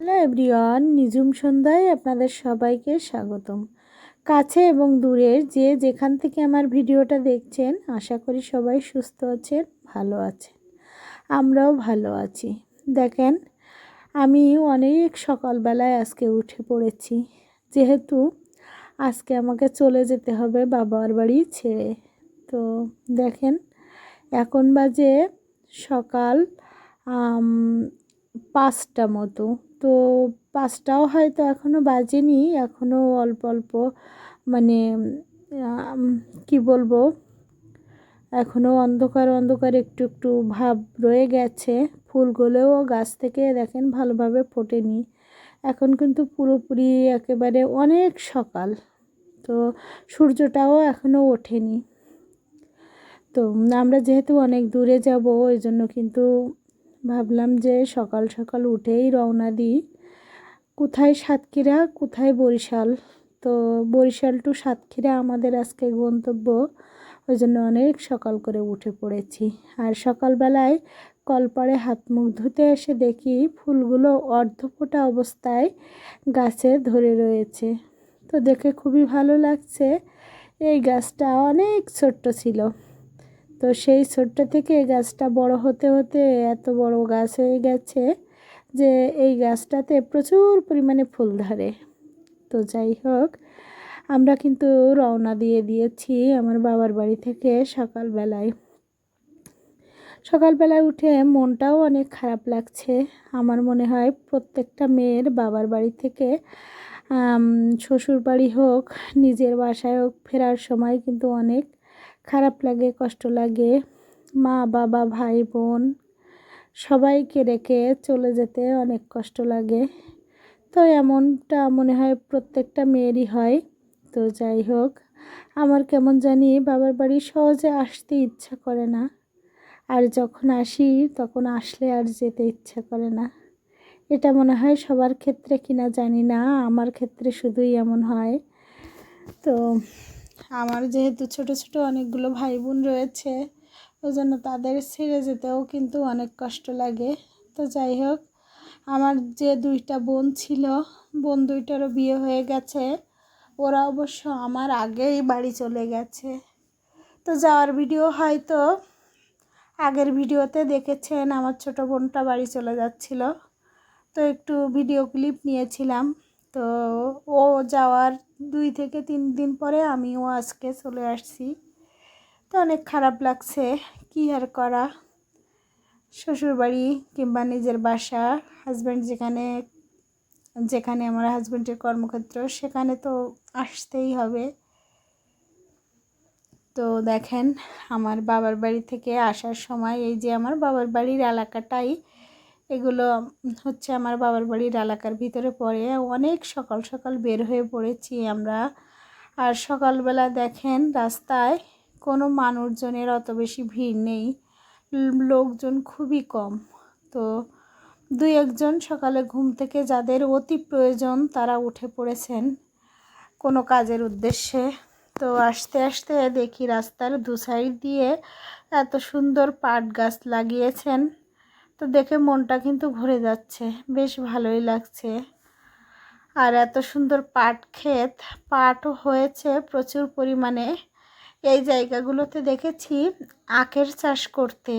Hello everyone Nijum সন্ধ্যায় আপনাদের সবাইকে স্বাগতম। কাছে এবং দূরের যে যেখান থেকে আমার ভিডিওটা দেখছেন, আশা করি সবাই সুস্থ আছেন, ভালো আছেন। আমরাও ভালো আছি। দেখেন, আমি অনেক সকালবেলায় আজকে উঠে পড়েছি। যেহেতু আজকে আমাকে চলে যেতে হবে বাবার বাড়ি ছেড়ে। তো দেখেন, এখন বাজে সকাল পাঁচটা মতো। তো পাঁচটাও হয়তো এখনও বাজেনি এখনও অল্প অল্প মানে কি বলব এখনও অন্ধকার অন্ধকার একটু একটু ভাব রয়ে গেছে। ফুলগুলোও গাছ থেকে দেখেন ভালোভাবে ফোটেনি। এখন কিন্তু পুরোপুরি একেবারে অনেক সকাল, তো সূর্যটাও এখনও ওঠেনি। তো আমরা যেহেতু অনেক দূরে যাব, ওই জন্য কিন্তু ভাবলাম যে সকাল সকাল উঠেই রওনা দিই। কোথায় সাতক্ষীরা, কোথায় বরিশাল? তো বরিশাল টু সাতক্ষীরা আমাদের আজকে গন্তব্য। ওই জন্য অনেক সকাল করে উঠে পড়েছি। আর সকালবেলায় কলপাড়ে হাত মুখ ধুতে এসে দেখি ফুলগুলো অর্ধফোটা অবস্থায় গাছে ধরে রয়েছে। তো দেখে খুবই ভালো লাগছে। এই গাছটা অনেক ছোট্ট ছিল। তো সেই ছোট্ট থেকে গাছটা বড় হতে হতে এত বড় গাছ হয়ে গেছে যে এই গাছটাতে প্রচুর পরিমাণে ফুল ধরে। তো যাই হোক, আমরা কিন্তু রওনা দিয়ে দিয়েছি আমার বাবার বাড়ি থেকে সকালবেলায়। সকালবেলায় উঠে মনটাও অনেক খারাপ লাগছে। আমার মনে হয় প্রত্যেকটা মেয়ের বাবার বাড়ি থেকে শ্বশুর বাড়ি হোক, নিজের বাসায় হোক ফেরার সময় কিন্তু অনেক খারাপ লাগে, কষ্ট লাগে, মা, বাবা, ভাই, বোন সবাইকে রেখে চলে যেতে অনেক কষ্ট লাগে। তো এমনটা মনে হয় প্রত্যেকটা মেয়েরই হয়। তো যাই হোক, আমার কেমন জানি বাবার বাড়ি সহজে আসতে ইচ্ছা করে না। আর যখন আসি, তখন আসলে আর যেতে ইচ্ছা করে না। এটা মনে হয় সবার ক্ষেত্রে কিনা জানি না, আমার ক্ষেত্রে শুধুই এমন হয়। তো আমার যেহেতু ছোট ছোট অনেকগুলো ভাই বোন রয়েছে ওই জন্য তাদের ছেড়ে যেতেও কিন্তু অনেক কষ্ট লাগে। তো যাই হোক, আমার যে দুইটা বোন ছিল, বোন দুইটারও বিয়ে হয়ে গেছে। ওরা অবশ্য আমার আগেই বাড়ি চলে গেছে। তো যাওয়ার ভিডিও হয়তো আগের ভিডিওতে দেখেছেন, আমার ছোট বোনটা বাড়ি চলে যাচ্ছিল। তো একটু ভিডিও ক্লিপ নিয়েছিলাম। তো ও যাওয়ার দুই থেকে তিন দিন পরে আমিও আজকে চলে আসছি। তো অনেক খারাপ লাগছে, কী আর করা? শ্বশুরবাড়ি কিংবা নিজের বাসা হাজব্যান্ড যেখানে যেখানে আমার হাজব্যান্ডের কর্মক্ষেত্র, সেখানে তো আসতেই হবে। তো দেখেন, আমার বাবার বাড়ি থেকে আসার সময় এই যে আমার বাবার বাড়ির এলাকাটাই এগুলো হচ্ছে আমার বাবার বাড়ির এলাকার ভিতরে পড়ে। অনেক সকাল সকাল বের হয়ে পড়েছি আমরা। আর সকালবেলা দেখেন রাস্তায় কোনো মানুষজনের অত বেশি ভিড় নেই। লোকজন খুবই কম। তো দুই একজন সকালে ঘুম থেকে যাদের অতি প্রয়োজন তারা উঠে পড়েছেন কোনো কাজের উদ্দেশ্যে। তো আস্তে আস্তে দেখি রাস্তার দু সাইড দিয়ে এত সুন্দর পাট গাছ লাগিয়েছেন। তো দেখে মনটা কিন্তু ঘুরে যাচ্ছে। বেশ ভালোই লাগছে। আর এত সুন্দর পাট ক্ষেত, পাটও হয়েছে প্রচুর পরিমাণে। এই জায়গাগুলোতে দেখেছি আখের চাষ করতে।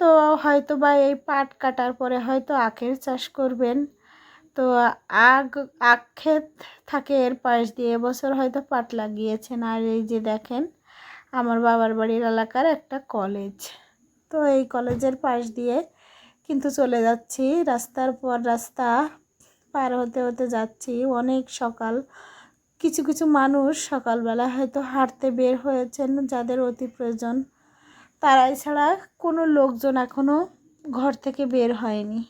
তো হয়তো বা এই পাট কাটার পরে হয়তো আখের চাষ করবেন। তো আগ, আখ ক্ষেত থাকে এর পাশ দিয়ে এবছর হয়তো পাট লাগিয়েছেন। আর এই যে দেখেন, আমার বাবার বাড়ির এলাকার একটা কলেজ। তো এই কলেজের পাশ দিয়ে কিন্তু চলে যাচ্ছি। রাস্তার পর রাস্তা পার হতে হতে যাচ্ছি। অনেক সকাল। কিছু কিছু মানুষ সকালবেলা হয়তো হাঁটতে বের হয়েছেন যাদের অতি প্রয়োজন। তারাই ছাড়া কোনো লোকজন এখনও ঘর থেকে বের হয়নি।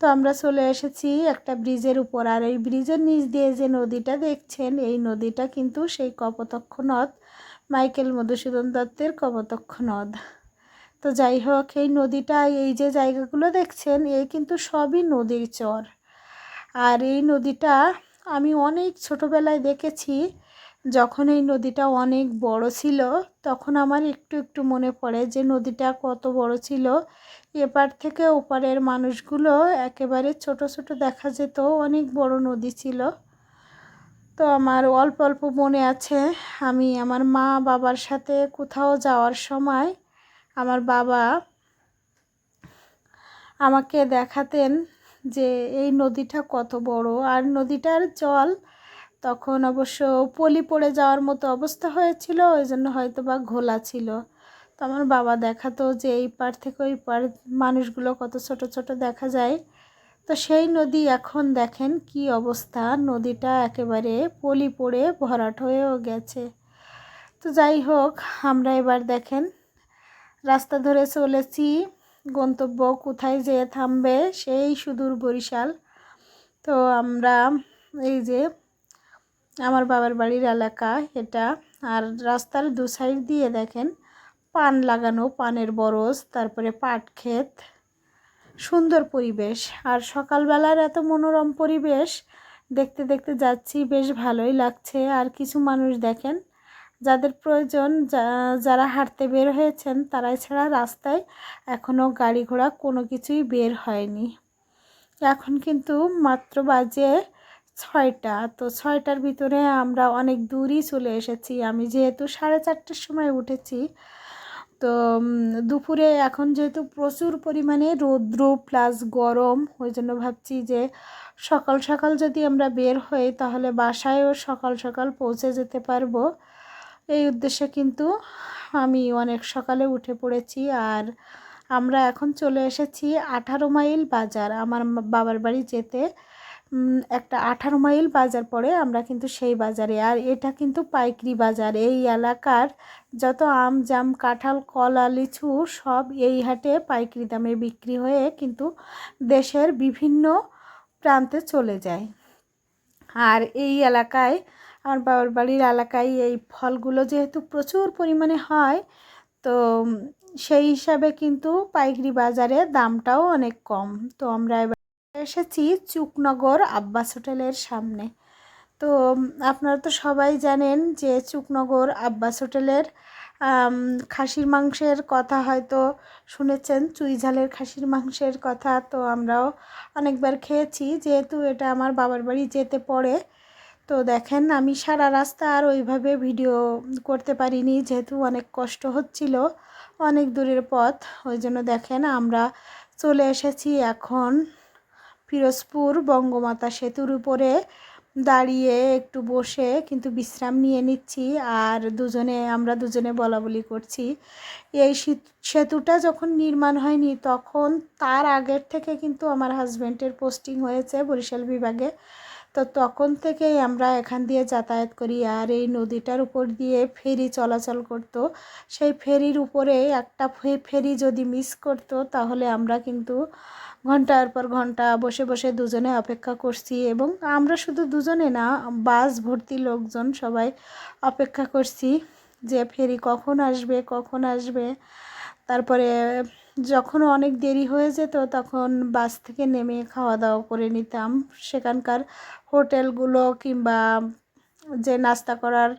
তো আমরা চলে এসেছি একটা ব্রিজের উপর। আর এই ব্রিজের নিচ দিয়ে যে নদীটা দেখছেন, এই নদীটা কিন্তু সেই কপতক্ষ নদ, মাইকেল মধুসূদন দত্তের কপতক্ষ নদ। তো যাই হোক, এই নদীটা, এই যে জায়গাগুলো দেখছেন এই কিন্তু সবই নদীর চর। আর এই নদীটা আমি অনেক ছোটোবেলায় দেখেছি, যখন এই নদীটা অনেক বড় ছিল, তখন আমার একটু একটু মনে পড়ে যে নদীটা কত বড় ছিল। এপার থেকে ওপারের মানুষগুলো একেবারে ছোট ছোট দেখা যেত, অনেক বড় নদী ছিল। তো আমার অল্প অল্প মনে আছে, আমি আমার মা বাবার সাথে কোথাও যাওয়ার সময় আমার বাবা আমাকে দেখাতেন যে এই নদীটা কত বড়। আর নদীটার জল তখন অবশ্য পলি পড়ে যাওয়ার মতো অবস্থা হয়েছিল ওই জন্য হয়তো বা ঘোলা ছিল। তো আমার বাবা দেখাতো যে এই পার থেকে ওই পার মানুষগুলো কত ছোট ছোট দেখা যায়। তো সেই নদী এখন দেখেন কি অবস্থা, নদীটা একেবারে পলি পড়ে ভরাট হয়েও গেছে। তো যাই হোক, আমরা এবার দেখেন রাস্তা ধরে চলেছি, গন্তব্য কোথায় যেয়ে থামবে সেই সুদূর বরিশাল। তো আমরা এই যে আমার বাবার বাড়ির এলাকা এটা, আর রাস্তার দু সাইড দিয়ে দেখেন, পান লাগানো, পানের বরজ, তারপরে পাট ক্ষেত। সুন্দর পরিবেশ। আর সকালবেলার এত মনোরম পরিবেশ, দেখতে দেখতে যাচ্ছি, বেশ ভালোই লাগছে। আর কিছু মানুষ দেখেন যাদের প্রয়োজন যারা হাঁটতে বের হয়েছেন, তারাই ছাড়া রাস্তায় এখনও গাড়ি ঘোড়া কোনো কিছুই বের হয়নি। এখন কিন্তু মাত্র বাজে ছয়টা, তো ছয়টার ভিতরে আমরা অনেক দূরই চলে এসেছি। আমি যেহেতু সাড়ে চারটের সময় উঠেছি, তো দুপুরে এখন যেহেতু প্রচুর পরিমাণে রৌদ্র প্লাস গরম, ওই জন্য ভাবছি যে সকাল সকাল যদি আমরা বের হই, তাহলে বাসায়ও সকাল সকাল পৌঁছে যেতে পারব। এই উদ্দেশ্যে কিন্তু আমি অনেক সকালে উঠে পড়েছি আর আমরা এখন চলে এসেছি আঠারো মাইল বাজার। আমার বাবার বাড়ি যেতে। একটা আঠারো মাইল বাজার পড়ে আমরা কিন্তু সেই বাজারে। আর এটা কিন্তু পাইকারি বাজার। এই এলাকার যত আম জাম, কাঁঠাল, কলা, লিচু সব এই হাটে পাইকারি দামে বিক্রি হয়ে কিন্তু দেশের বিভিন্ন প্রান্তে চলে যায়। আর এই এলাকায় আমার বাবার বাড়ির এলাকায় এই ফলগুলো যেহেতু প্রচুর পরিমাণে হয়, তো সেই হিসাবে কিন্তু পাইকারি বাজারে দামটাও অনেক কম। তো আমরা এবার এসেছি চুকনগর আব্বাস হোটেলের সামনে। তো আপনারা তো সবাই জানেন যে চুকনগর আব্বাস হোটেলের খাসির মাংসের কথা হয়তো শুনেছেন চুইঝালের খাসির মাংসের কথা। তো আমরাও অনেকবার খেয়েছি, যেহেতু এটা আমার বাবার বাড়ি যেতে পড়ে। তো দেখেন, আমি সারা রাস্তা আর ওইভাবে ভিডিও করতে পারিনি, যেহেতু অনেক কষ্ট হচ্ছিল, অনেক দূরের পথ। ওই জন্য দেখেন, আমরা চলে এসেছি এখন ফিরোজপুর বঙ্গমাতা সেতুর উপরে। দাঁড়িয়ে একটু বসে কিন্তু বিশ্রাম নিয়ে নিচ্ছি, আর দুজনে, আমরা দুজনে বলা বলি করছি। এই সেতুটা যখন নির্মাণ হয়নি, তখন তার আগের থেকে কিন্তু আমার হাজব্যান্ডের পোস্টিং হয়েছে বরিশাল বিভাগে। তো তখন থেকেই আমরা এখান দিয়ে যাতায়াত করি আর এই নদীটার উপর দিয়ে ফেরি চলাচল করতো। সেই ফেরির উপরে একটা ফেরি যদি মিস করতো তাহলে আমরা কিন্তু ঘণ্টার পর ঘণ্টা বসে বসে দুজনে অপেক্ষা করছি এবং আমরা শুধু দুজনে না, বাস ভর্তি লোকজন সবাই অপেক্ষা করছি যে ফেরি কখন আসবে কখন আসবে। তারপরে যখন অনেক দেরি হয়ে যেত, তখন বাস থেকে নেমে খাওয়া দাওয়া করে নিতাম। সেখানকার হোটেলগুলো কিংবা যে নাস্তা করার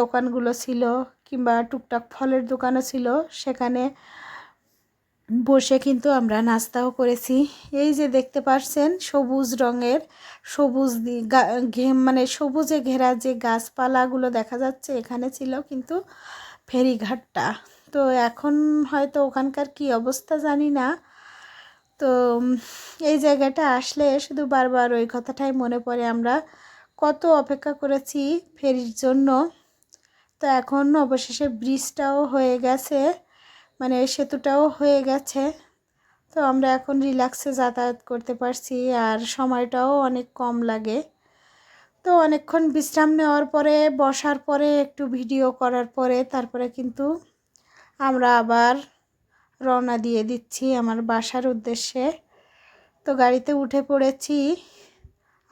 দোকানগুলো ছিল কিংবা টুকটাক ফলের দোকানও ছিল, সেখানে বসে কিন্তু আমরা নাস্তাও করেছি। এই যে দেখতে পাচ্ছেন সবুজ রঙের সবুজ ঘে মানে সবুজে ঘেরা যে গাছপালাগুলো দেখা যাচ্ছে, এখানে ছিল কিন্তু ফেরিঘাটটা। তো এখন হয়তো ওখানকার কি অবস্থা জানি না। তো এই জায়গাটা আসলে শুধু বারবার ওই কথাটাই মনে পড়ে, আমরা কত অপেক্ষা করেছি ফেরির জন্য। তো এখন অবশেষে ব্রিজটাও হয়ে গেছে। মানে সেতুটাও হয়ে গেছে। তো আমরা এখন রিল্যাক্সে যাতায়াত করতে পারছি আর সময়টাও অনেক কম লাগে। তো অনেকক্ষণ বিশ্রাম নেওয়ার পরে, বসার পরে, একটু ভিডিও করার পরে, তারপরে কিন্তু আমরা আবার রওনা দিয়ে দিচ্ছি আমার বাসার উদ্দেশ্যে। তো গাড়িতে উঠে পড়েছি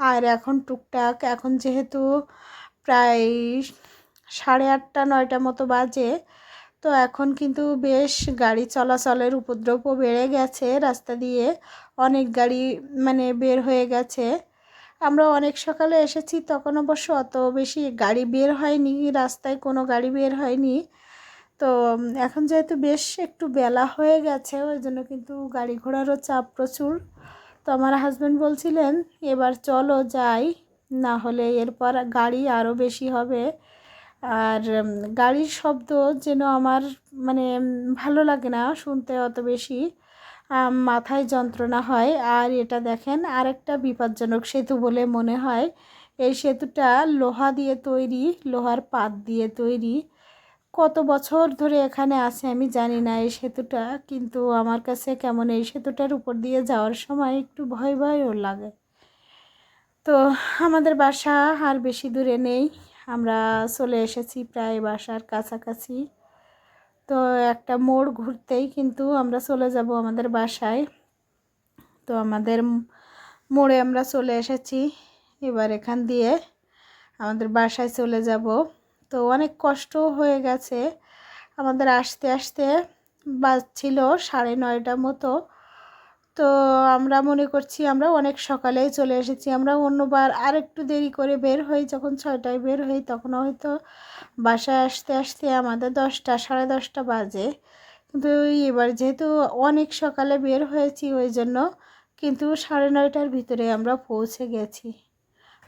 আর এখন টুকটাক, এখন যেহেতু প্রায় সাড়ে আটটা, নয়টা মতো বাজে তো এখন কিন্তু বেশ গাড়ি চলাচলের উপদ্রবও বেড়ে গেছে রাস্তা দিয়ে। অনেক গাড়ি মানে বের হয়ে গেছে। আমরা অনেক সকালে এসেছি তখন অবশ্য অত বেশি গাড়ি বের হয়নি, রাস্তায় কোনো গাড়ি বের হয়নি। তো এখন যেহেতু বেশ একটু বেলা হয়ে গেছে, ওই জন্য কিন্তু গাড়ি ঘোড়ারও চাপ প্রচুর। তো আমার হাজব্যান্ড বলছিলেন, এবার চলো যাই, না হলে এরপর গাড়ি আরও বেশি হবে। আর গাড়ির শব্দ যেন আমার মানে ভালো লাগে না শুনতে অত বেশি। মাথায় যন্ত্রণা হয়। আর এটা দেখেন, আরেকটা বিপজ্জনক সেতু বলে মনে হয়। এই সেতুটা লোহা দিয়ে তৈরি, লোহার পাত দিয়ে তৈরি। কত বছর ধরে এখানে আছে আমি জানি না এই সেতুটা, কিন্তু আমার কাছে কেমন এই সেতুটার উপর দিয়ে যাওয়ার সময় একটু ভয় ভয়ও লাগে। তো আমাদের বাসা আর বেশি দূরে নেই। আমরা চলে এসেছি প্রায় বাসার কাছাকাছি। তো একটা মোড় ঘুরতেই কিন্তু আমরা চলে যাব আমাদের বাসায়। তো আমাদের মোড়ে আমরা চলে এসেছি। এবার এখান দিয়ে আমাদের বাসায় চলে যাব। তো অনেক কষ্ট হয়ে গেছে। আমাদের আসতে আসতে বাজছিল সাড়ে নয়টা মতো। তো আমরা মনে করছি আমরা অনেক সকালেই চলে এসেছি। আমরা অন্যবার আর একটু দেরি করে বের হই, যখন ছয়টায় বের হই তখন হয়তো বাসায় আসতে আসতে আমাদের দশটা, সাড়ে দশটা বাজে। কিন্তু এবার যেহেতু অনেক সকালে বের হয়েছি ওই জন্য কিন্তু সাড়ে নয়টার ভিতরে আমরা পৌঁছে গেছি।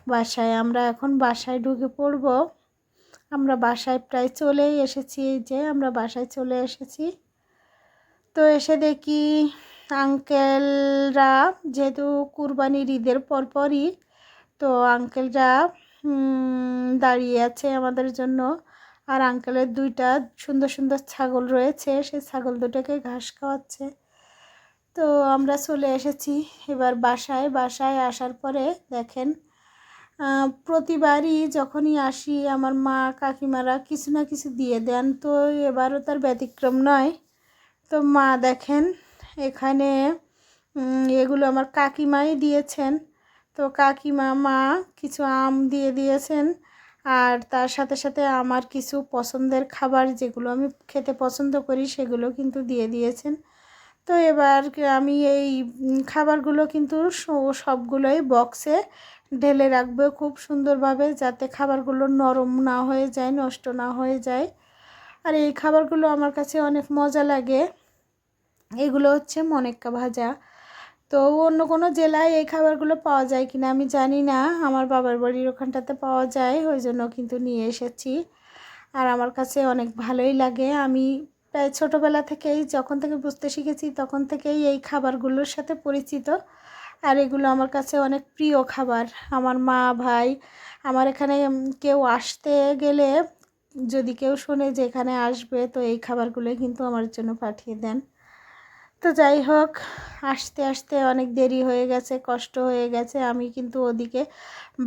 বাসায় আমরা এখন বাসায় ঢুকে পড়ব। আমরা বাসায় প্রায় চলেই এসেছি যে আমরা বাসায় চলে এসেছি। তো এসে দেখি আঙ্কেলরা যেহেতু কুরবানির ঈদের পরপরই, তো আঙ্কেলরা দাঁড়িয়ে আছে আমাদের জন্য। আর আঙ্কেলের দুইটা সুন্দর সুন্দর ছাগল রয়েছে, সেই ছাগল দুটোকে ঘাস খাওয়াচ্ছে। তো আমরা চলে এসেছি এবার বাসায়। বাসায় আসার পরে দেখেন প্রতিবারই যখনই আসি, আমার মা, কাকিমারা কিছু না কিছু দিয়ে দেন। তো এবারও তার ব্যতিক্রম নয়। তো মা দেখেন এখানে এগুলো আমার কাকিমাই দিয়েছেন। তো কাকিমা, মা কিছু আম দিয়ে দিয়েছেন। আর তার সাথে সাথে আমার কিছু পছন্দের খাবার, যেগুলো আমি খেতে পছন্দ করি, সেগুলো কিন্তু দিয়ে দিয়েছেন। তো এবার আমি এই খাবারগুলো কিন্তু সবগুলোই বক্সে ঢেলে রাখব খুব সুন্দরভাবে, যাতে খাবারগুলো নরম না হয়ে যায়, নষ্ট না হয়ে যায়। আর এই খাবারগুলো আমার কাছে অনেক মজা লাগে। এগুলো হচ্ছে মনেক্কা ভাজা। তো অন্য কোনো জেলায় এই খাবারগুলো পাওয়া যায় কিনা আমি জানি না। আমার বাবার বাড়ির ওখানটাতে পাওয়া যায়, ওই জন্য কিন্তু নিয়ে এসেছি। আর আমার কাছে অনেক ভালোই লাগে। আমি প্রায় ছোটোবেলা থেকেই, যখন থেকে বুঝতে শিখেছি, তখন থেকেই এই খাবারগুলোর সাথে পরিচিত। আর এগুলো আমার কাছে অনেক প্রিয় খাবার। আমার মা, ভাই, আমার এখানে কেউ আসতে গেলে যদি কেউ শোনে যে এখানে আসবে, তো এই খাবারগুলোই কিন্তু আমার জন্য পাঠিয়ে দেন। তো যাই হোক, আসতে আসতে অনেক দেরি হয়ে গেছে, কষ্ট হয়ে গেছে। আমি কিন্তু ওদিকে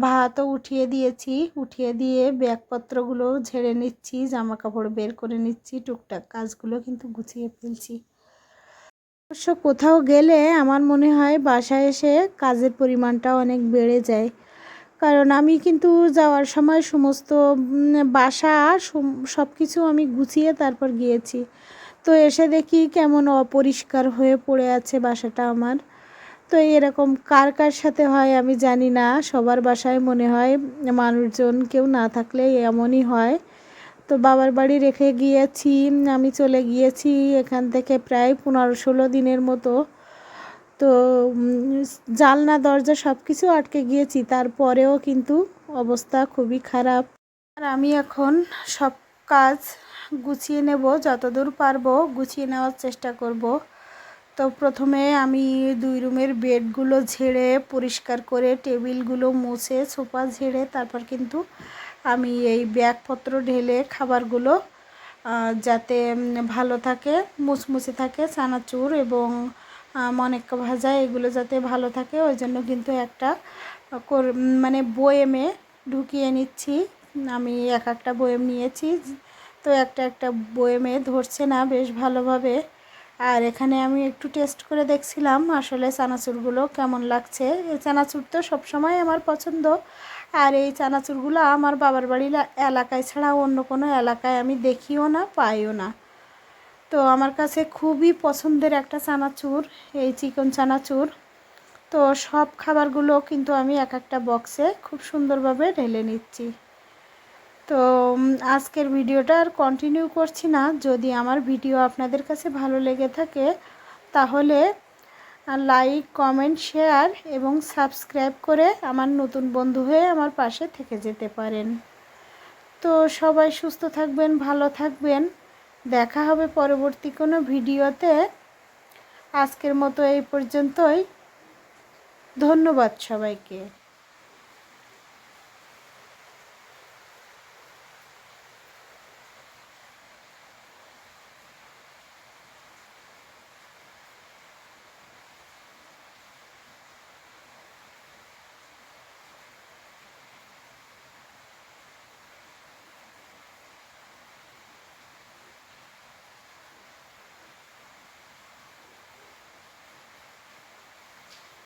ভাতও উঠিয়ে দিয়েছি, উঠিয়ে দিয়ে ব্যাগপত্রগুলো ঝেড়ে নিচ্ছি জামা কাপড় বের করে নিচ্ছি, টুকটাক কাজগুলো কিন্তু গুছিয়ে ফেলছি। অবশ্য কোথাও গেলে আমার মনে হয় বাসায় এসে কাজের পরিমাণটা অনেক বেড়ে যায়। কারণ আমি কিন্তু যাওয়ার সময় সমস্ত বাসা সব কিছু আমি গুছিয়ে তারপর গিয়েছি। তো এসে দেখি কেমন অপরিষ্কার হয়ে পড়ে আছে বাসাটা আমার। তো এরকম কার কার সাথে হয় আমি জানি না। সবার বাসায় মনে হয় মানুষজন কেউ না থাকলে এমনই হয়। তো বাবার বাড়ি রেখে গিয়েছি, আমি চলে গিয়েছি এখান থেকে প্রায় পনেরো ষোলো দিনের মতো। তো জানলা, দরজা সব কিছু আটকে গিয়েছি, তারপরেও কিন্তু অবস্থা খুবই খারাপ। আর আমি এখন সব কাজ গুছিয়ে নেব, যতদূর পারব গুছিয়ে নেওয়ার চেষ্টা করব। তো প্রথমে আমি দুই রুমের বেডগুলো ঝেড়ে পরিষ্কার করে টেবিলগুলো মুছে সোফা ঝেড়ে তারপর কিন্তু আমি এই ব্যাগপত্র ঢেলে খাবারগুলো যাতে ভালো থাকে মুচমুচে থাকে, চানাচুর এবং মনেক্কা ভাজা এগুলো যাতে ভালো থাকে। ওই জন্য কিন্তু একটা মানে বয়েমে ঢুকিয়ে নিচ্ছি। আমি এক একটা বয়েম নিয়েছি, তো একটা একটা বয়েমে ধরছে না বেশ ভালোভাবে। আর এখানে আমি একটু টেস্ট করে দেখছিলাম আসলে চানাচুরগুলো কেমন লাগছে। এই চানাচুর তো সবসময় আমার পছন্দ। আর এই চানাচুরগুলো আমার বাবার বাড়ির এলাকায় ছাড়া অন্য কোনো এলাকায় আমি দেখিও না, পাইও না। তো আমার কাছে খুবই পছন্দের একটা চানাচুর, এই চিকন চানাচুর। তো সব খাবারগুলো কিন্তু আমি এক একটা বক্সে খুব সুন্দরভাবে ঢেলে নিচ্ছি। তো আজকের ভিডিওটা আর কন্টিনিউ করছি না। যদি আমার ভিডিও আপনাদের কাছে ভালো লেগে থাকে, তাহলে লাইক কমেন্ট শেয়ার এবং সাবস্ক্রাইব করে আমার নতুন বন্ধু হয়ে আমার পাশে থেকে যেতে পারেন। তো, সবাই সুস্থ থাকবেন, ভালো থাকবেন। দেখা হবে পরবর্তী কোনো ভিডিওতে। আজকের মতো এই পর্যন্তই। ধন্যবাদ সবাইকে।